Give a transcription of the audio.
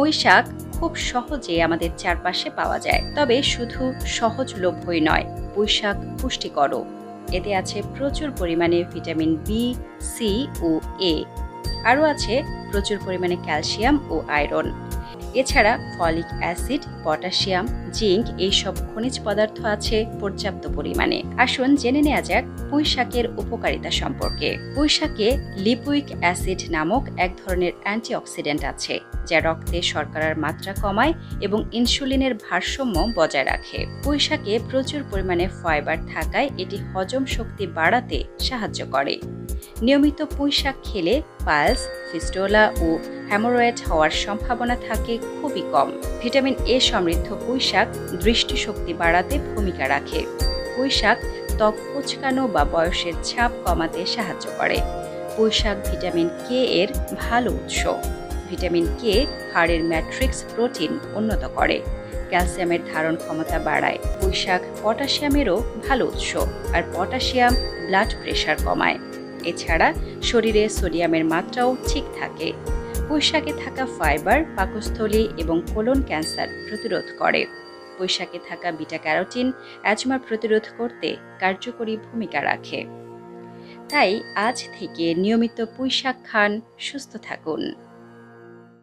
পুঁই শাক খুব সহজে আমাদের চারপাশে পাওয়া যায়, তবে শুধু সহজলভ্যই নয় পুঁই শাক পুষ্টিকরও। এতে আছে প্রচুর পরিমাণে ভিটামিন বি সি ও এ আরও আছে প্রচুর পরিমাণে ক্যালসিয়াম ও আয়রন। এছাড়া ফলিক অ্যাসিড, পটাশিয়াম, জিঙ্ক এইসব খনিজ পদার্থ আছে পর্যাপ্ত পরিমাণে। আসুন জেনে নেওয়া যাক পুঁই শাকের উপকারিতা সম্পর্কে। পুঁই শাকে লিপুইক অ্যাসিড নামক এক ধরনের অ্যান্টিঅক্সিডেন্ট আছে, যা রক্তে শর্করার মাত্রা কমায় এবং ইনসুলিনের ভারসাম্য বজায় রাখে। পুঁই শাকে প্রচুর পরিমাণে ফাইবার থাকায় এটি হজম শক্তি বাড়াতে সাহায্য করে। নিয়মিত পুঁই শাক খেলে পালস, ফিস্টোলা ও হ্যামোরয়েড হওয়ার সম্ভাবনা থাকে খুবই কম। ভিটামিন এ সমৃদ্ধ পুঁই শাক দৃষ্টিশক্তি বাড়াতে ভূমিকা রাখে। পুঁই শাক ত্বক কুচকানো বা বয়সের ছাপ কমাতে সাহায্য করে। পুঁই শাক ভিটামিন কে এর ভালো উৎস। ভিটামিন কে হাড়ের ম্যাট্রিক্স প্রোটিন উন্নত করে। ক্যালসিয়ামের ধারণ ক্ষমতা বাড়ায়। পুঁই শাক পটাশিয়ামেরও ভালো উৎস। আর পটাশিয়াম ব্লাড প্রেশার কমায়। এছাড়া শরীরে সোডিয়ামের মাত্রাও ঠিক থাকে। পুঁইশাকে থাকা ফাইবার, পাকস্থলী এবং কোলন ক্যান্সার প্রতিরোধ করে। পুঁইশাকে থাকা বিটা ক্যারোটিন অ্যাজমা প্রতিরোধ করতে কার্যকরী ভূমিকা রাখে। তাই আজ থেকে নিয়মিত পুঁইশাক খান, সুস্থ থাকুন।